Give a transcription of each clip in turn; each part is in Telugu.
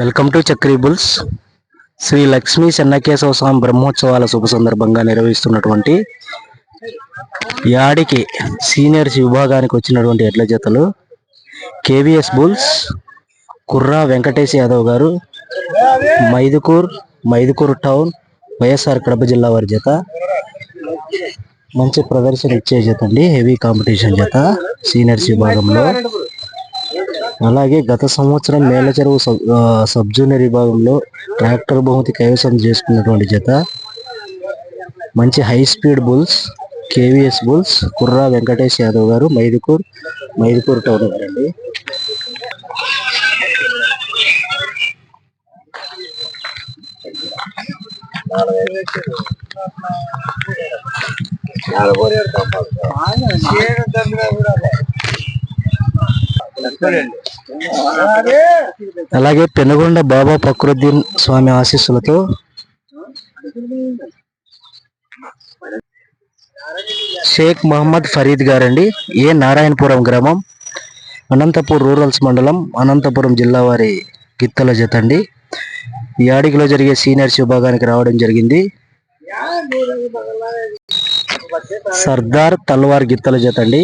Welcome to Chakri bulls. Shri Lakshmi Chennakesava Swamy బ్రహ్మోత్సవాల శుభ సందర్భంగా నిర్వహిస్తున్నటువంటి యాడికి సీనియర్స్ విభాగానికి వచ్చినటువంటి ఎడ్ల జతలు KVS bulls Kurra Venkatesh Yadav garu Mydukur Mydukur town YSR Kadapa జిల్లా వారి జత. మంచి ప్రదర్శన ఇచ్చే జత అండి హెవీ కాంపిటీషన్ జత సీనియర్స్ విభాగంలో. అలాగే గత సంవత్సరం మేల చెరువు సబ్ జూనియర్ విభాగంలో ట్రాక్టర్ బహుమతి కైవసం చేసుకున్నటువంటి జత. మంచి high speed bulls KVS bulls Kurra Venkatesh Yadav garu Mydukur Mydukur town గారండి అలాగే పెనుగొండ బాబా ఫక్రుద్దీన్ స్వామి ఆశీస్సులతో షేక్ మహమ్మద్ ఫరీద్ గారండి ఏ నారాయణపురం గ్రామం అనంతపూర్ రూరల్స్ మండలం అనంతపురం జిల్లా వారి గిత్తల జత అండి ఈ ఆడికిలో జరిగే సీనియర్స్ విభాగానికి రావడం జరిగింది. సర్దార్ తల్వార్ గిత్తల జత అండి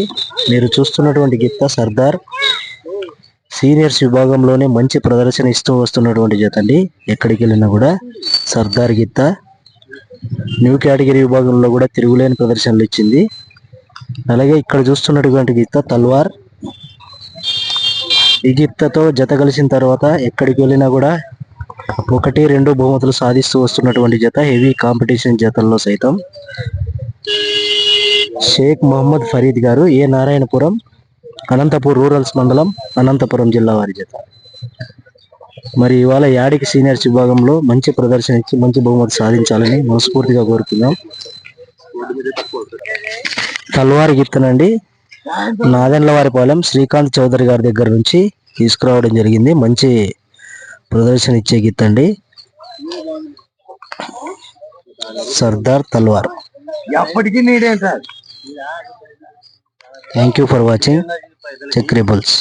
మీరు చూస్తున్నటువంటి గిత్త సర్దార్. సీనియర్స్ విభాగంలోనే మంచి ప్రదర్శన ఇస్తూ వస్తున్నటువంటి జత అండి. ఎక్కడికి వెళ్ళినా కూడా సర్దార్ గిత్త న్యూ కేటగిరీ విభాగంలో కూడా తిరుగులేని ప్రదర్శనలు ఇచ్చింది. అలాగే ఇక్కడ చూస్తున్నటువంటి గిత్త తల్వార్. ఈ గిత్తతో జత కలిసిన తర్వాత ఎక్కడికి వెళ్ళినా కూడా ఒకటి రెండు బహుమతులు సాధిస్తూ వస్తున్నటువంటి జత హెవీ కాంపిటీషన్ జతల్లో సైతం. షేక్ మహమ్మద్ ఫరీద్ గారు ఏ నారాయణపురం అనంతపూర్ రూరల్స్ మండలం అనంతపురం జిల్లా వారి జత మరి ఇవాళ యాడికి సీనియర్స్ విభాగంలో మంచి ప్రదర్శన ఇచ్చి మంచి బహుమతి సాధించాలని మనస్ఫూర్తిగా కోరుతున్నాం తల్వారి గిత్తనండి నాదెండ్లవారిపాలెం శ్రీకాంత్ చౌదరి గారి దగ్గర నుంచి తీసుకురావడం జరిగింది. మంచి ప్రదర్శన ఇచ్చే గిత్తండి సర్దార్ తల్వార్. ఎప్పటికీ నీడే sir. Thank you for watching Chakri bulls